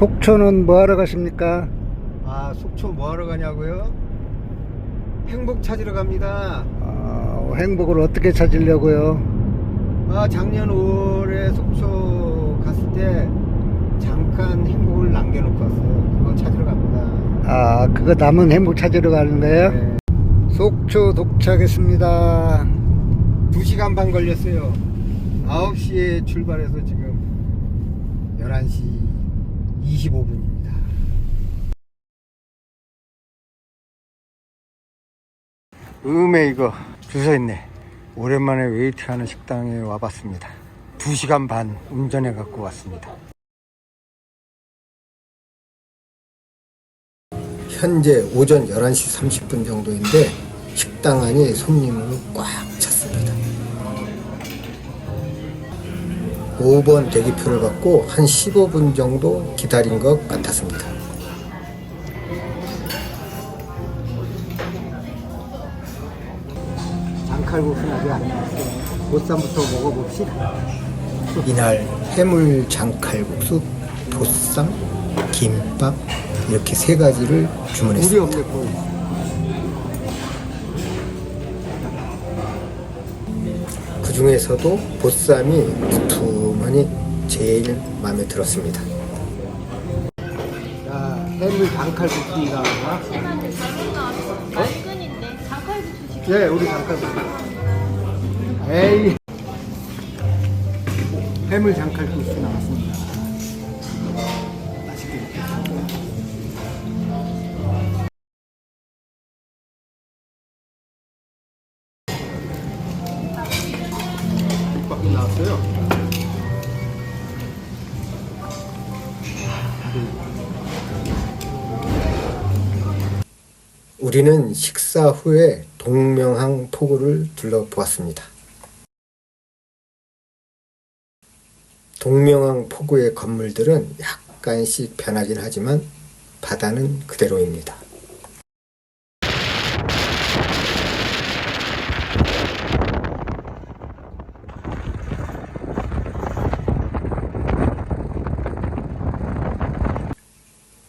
속초는 뭐 하러 가십니까? 아 속초 뭐 하러 가냐고요? 행복 찾으러 갑니다. 어, 행복을 어떻게 찾으려고요? 아 작년 5월에 속초 갔을 때 잠깐 행복을 남겨놓고 왔어요. 그거 찾으러 갑니다. 아, 그거 남은 행복 찾으러 가는 거예요? 네. 속초 도착했습니다. 2시간 반 걸렸어요. 9시에 출발해서 지금 11시 25분입니다. 음에 이거 주서 있네. 오랜만에 웨이팅하는 식당에 와봤습니다. 2시간 반 운전해 갖고 왔습니다. 현재 오전 11시 30분 정도인데 식당 안이 손님으로 꽉 찼습니다. 5번 대기표를 받고 한 15분 정도 기다린 것 같았습니다. 장칼국수는 아직 안 나왔어요. 보쌈부터 먹어봅시다. 이날 해물 장칼국수, 보쌈, 김밥 이렇게 세 가지를 주문했습니다. 없네 그 중에서도 보쌈이 두툼하니 제일 마음에 들었습니다. 자, 해물 장칼국수가 말끈인데 장칼국수 시켜 네, 우리 장칼국수. 에이. 해물 장칼국수 나왔습니다. 우리는 식사 후에 동명항 포구를 둘러보았습니다. 동명항 포구의 건물들은 약간씩 변하긴 하지만 바다는 그대로입니다.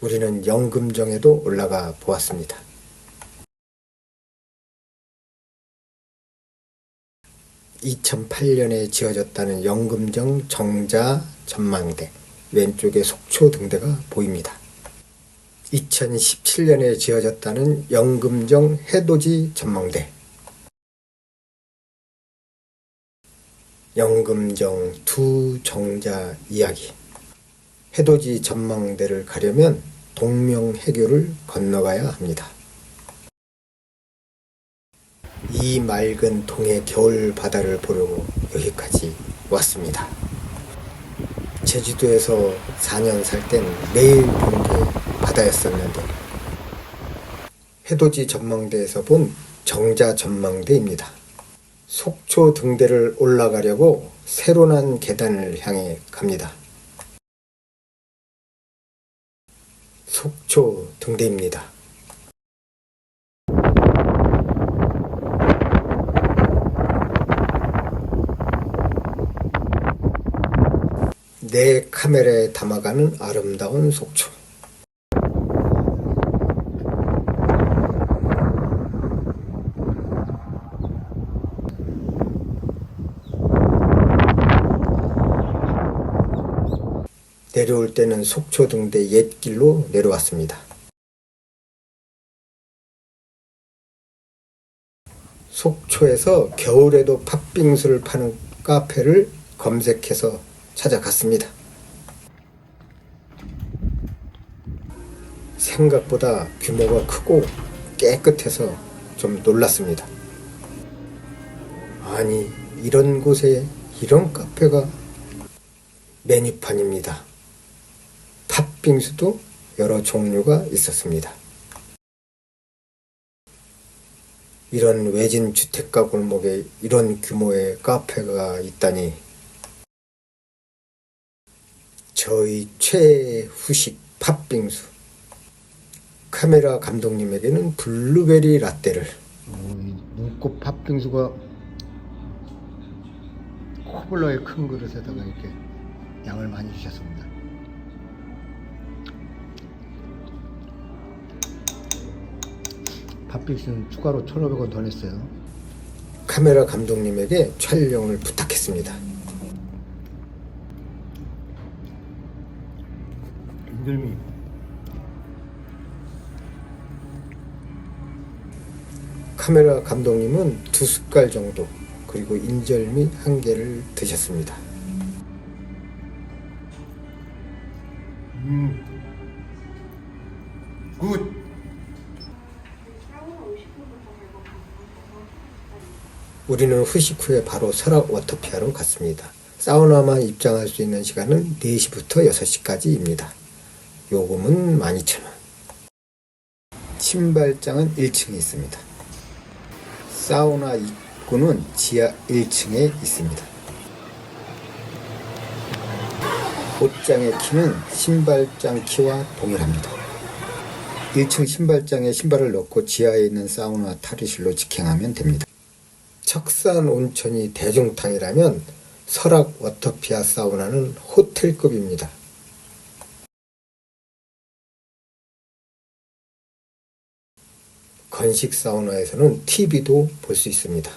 우리는 영금정에도 올라가 보았습니다. (2008년에) 지어졌다는 영금정 정자 전망대 왼쪽에 속초 등대가 보입니다. 2017년에 지어졌다는 영금정 해돋이 전망대 영금정 두 정자 이야기 해돋이 전망대를 가려면 동명해교를 건너가야 합니다. 이 맑은 동해 겨울 바다를 보려고 여기까지 왔습니다. 제주도에서 4년 살 땐 매일 보는 게 바다였었는데 해돋이 전망대에서 본 정자 전망대입니다. 속초 등대를 올라가려고 새로 난 계단을 향해 갑니다. 속초 등대입니다. 내 카메라에 담아가는 아름다운 속초. 내려올 때는 속초 등대 옛길로 내려왔습니다. 속초에서 겨울에도 팥빙수를 파는 카페를 검색해서 찾아갔습니다. 생각보다 규모가 크고 깨끗해서 좀 놀랐습니다. 아니, 이런 곳에 이런 카페가 메뉴판입니다. 팥빙수도 여러 종류가 있었습니다. 이런 외진 주택가 골목에 이런 규모의 카페가 있다니 저희 최후식 팥빙수. 카메라 감독님에게는 블루베리 라떼를. 오, 이 눈꽃 팥빙수가 코블러의 큰 그릇에다가 이렇게 양을 많이 주셨습니다. 팥빙수는 추가로 1,500원 더 냈어요. 카메라 감독님에게 촬영을 부탁했습니다. 인절미 카메라 감독님은 두 숟갈 정도 그리고 인절미 한 개를 드셨습니다. 굿 우리는 후식 후에 바로 설악 워터피아로 갔습니다. 사우나만 입장할 수 있는 시간은 4시부터 6시까지입니다. 요금은 12,000원. 신발장은 1층에 있습니다. 사우나 입구는 지하 1층에 있습니다. 옷장의 키는 신발장 키와 동일합니다. 1층 신발장에 신발을 넣고 지하에 있는 사우나 탈의실로 직행하면 됩니다. 척산 온천이 대중탕이라면 설악 워터피아 사우나는 호텔급입니다. 건식 사우나에서는 TV도 볼 수 있습니다.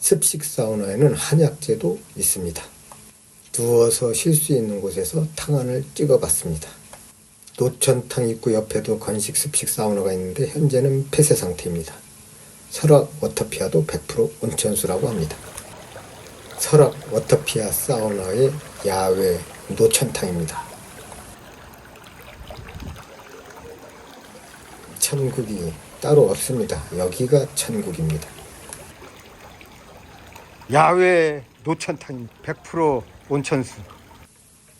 습식 사우나에는 한약재도 있습니다. 누워서 쉴 수 있는 곳에서 탕안을 찍어봤습니다. 노천탕 입구 옆에도 건식 습식 사우나가 있는데 현재는 폐쇄 상태입니다. 설악 워터피아도 100% 온천수라고 합니다. 설악 워터피아 사우나의 야외 노천탕입니다. 천국이 따로 없습니다. 여기가 천국입니다. 야외 노천탕 100% 온천수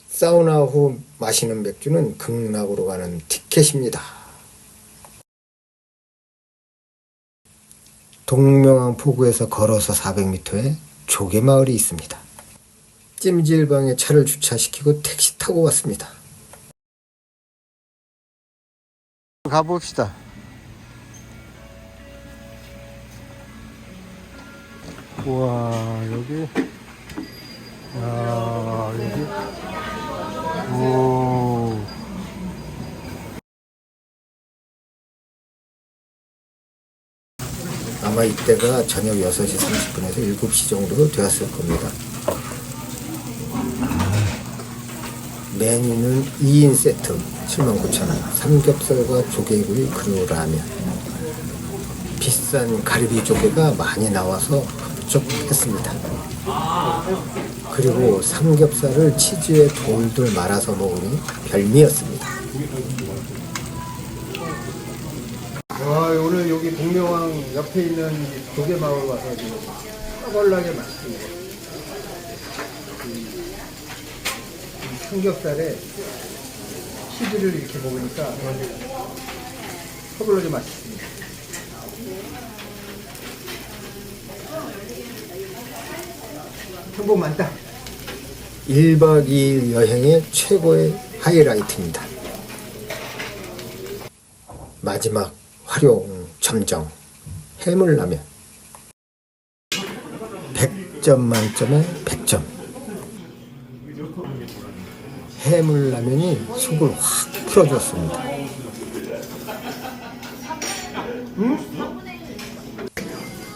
사우나 후 마시는 맥주는 극락으로 가는 티켓입니다. 동명항 포구에서 걸어서 400m에 조개마을이 있습니다. 찜질방에 차를 주차시키고 택시 타고 왔습니다. 가봅시다. 우와 여기. 야 여기. 오. 아마 이때가 저녁 6시 30분에서 7시 정도 되었을 겁니다. 메뉴는 2인 세트 79,000원 삼겹살과 조개구이 그리고 라면 비싼 가리비 조개가 많이 나와서 흡족했습니다. 그리고 삼겹살을 치즈에 돌돌 말아서 먹으니 별미였습니다. 와, 오늘 여기 동명항 옆에 있는 조개마을 와서 지금 떠벌나게 맛있습니다. 삼겹살에 치즈를 이렇게 먹으니까 떠벌나게 맛있습니다. 행복 많다. 1박 2일 여행의 최고의 하이라이트입니다. 마지막 활용 점정 해물라면 100점 만점에 100점 해물라면이 속을 확 풀어줬습니다.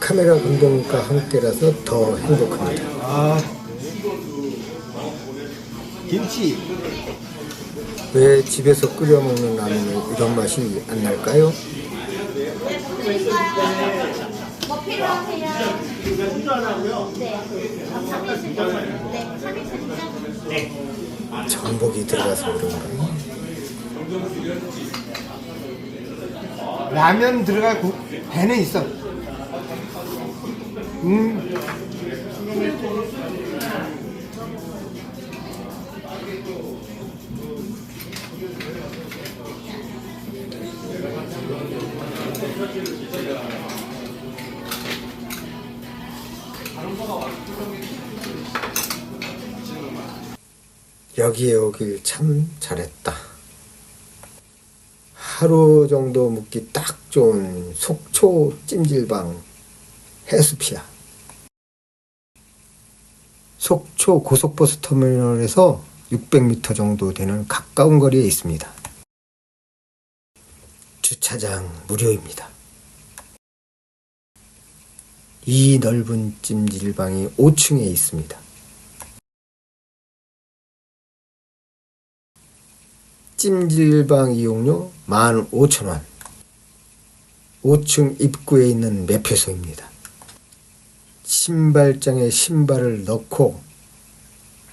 카메라 감독과 함께라서 더 행복합니다. 아, 김치. 왜 집에서 끓여 먹는 라면은 이런 맛이 안 날까요? 뭐 필요하세요? 네. 참이슬 네. 참이슬이죠? 전복이 들어가서 그런가요? 라면 들어갈 국, 배는 있어. 음, 여기에 오길 참 잘했다. 하루 정도 묵기 딱 좋은 속초 찜질방 해수피아. 속초 고속버스 터미널에서 600m 정도 되는 가까운 거리에 있습니다. 주차장 무료입니다. 이 넓은 찜질방이 5층에 있습니다. 찜질방 이용료 15,000원. 5층 입구에 있는 매표소입니다. 신발장에 신발을 넣고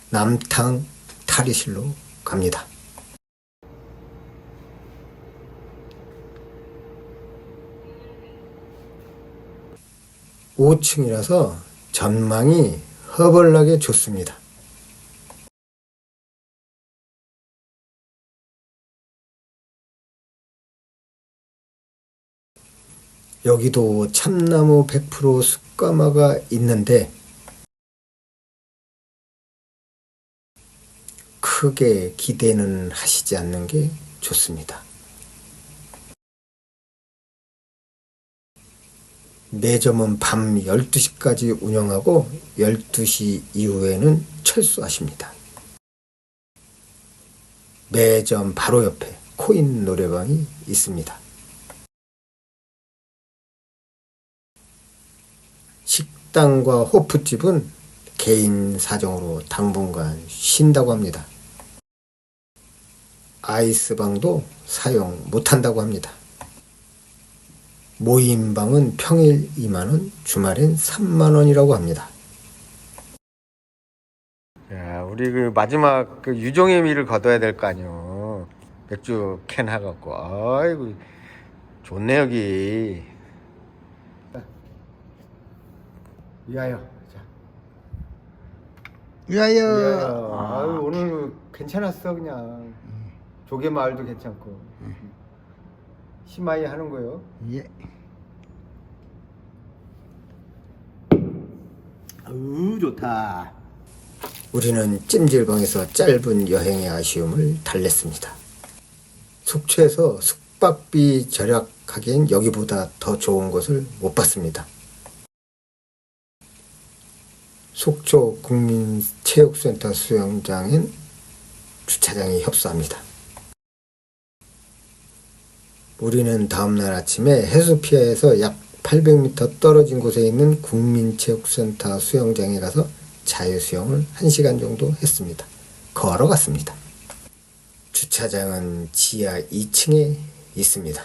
남탕 탈의실로 갑니다. 5층이라서 전망이 허벌나게 좋습니다. 여기도 참나무 100% 숯가마가 있는데 크게 기대는 하시지 않는 게 좋습니다. 매점은 밤 12시까지 운영하고 12시 이후에는 철수하십니다. 매점 바로 옆에 코인 노래방이 있습니다. 식당과 호프집은 개인 사정으로 당분간 쉰다고 합니다. 아이스방도 사용 못한다고 합니다. 모임방은 평일 2만원, 주말엔 3만원이라고 합니다. 야, 우리 그 마지막 그 유종의 미를 거둬야 될 거 아니요. 맥주 캔 하갖고. 아이고, 좋네, 여기. 위하여. 자. 위하여. 위하여. 아유, 오늘 괜찮았어, 그냥. 조개 마을도 괜찮고. 심하이 하는 거요. 예. 아우 좋다. 우리는 찜질방에서 짧은 여행의 아쉬움을 달랬습니다. 속초에서 숙박비 절약하기엔 여기보다 더 좋은 곳을 못 봤습니다. 속초 국민체육센터 수영장엔 주차장이 협소합니다. 우리는 다음날 아침에 해수피해에서 약 800m 떨어진 곳에 있는 국민체육센터 수영장에 가서 자유수영을 1시간 정도 했습니다. 걸어갔습니다. 주차장은 지하 2층에 있습니다.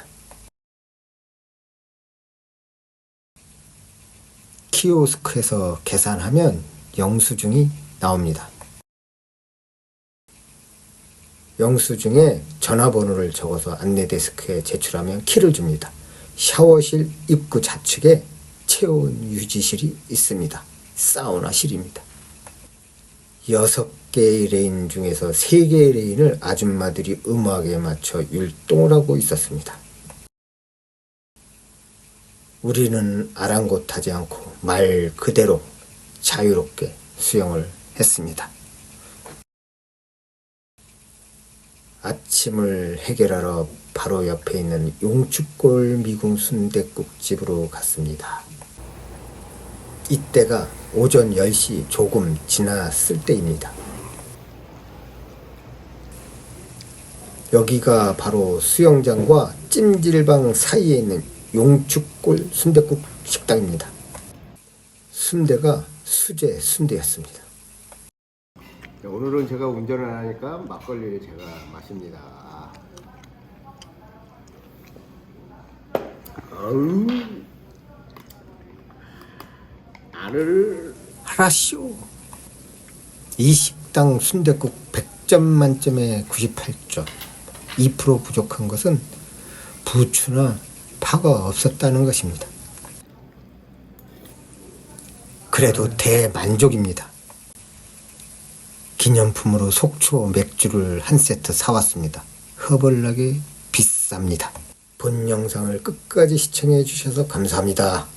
키오스크에서 계산하면 영수증이 나옵니다. 영수증에 전화번호를 적어서 안내데스크에 제출하면 키를 줍니다. 샤워실 입구 좌측에 체온 유지실이 있습니다. 사우나실입니다. 여섯 개의 레인 중에서 세 개의 레인을 아줌마들이 음악에 맞춰 율동을 하고 있었습니다. 우리는 아랑곳하지 않고 말 그대로 자유롭게 수영을 했습니다. 아침을 해결하러 바로 옆에 있는 용축골 미궁 순댓국집으로 갔습니다. 이때가 오전 10시 조금 지났을 때입니다. 여기가 바로 수영장과 찜질방 사이에 있는 용축골 순댓국 식당입니다. 순대가 수제 순대였습니다. 오늘은 제가 운전을 안 하니까 막걸리를 제가 마십니다. 아우 안을 하라쇼. 이 식당 순댓국 100점 만점에 98점. 2% 부족한 것은 부추나 파가 없었다는 것입니다. 그래도 대만족입니다. 기념품으로 속초 맥주를 한 세트 사왔습니다. 허벌나게 비쌉니다. 본 영상을 끝까지 시청해 주셔서 감사합니다.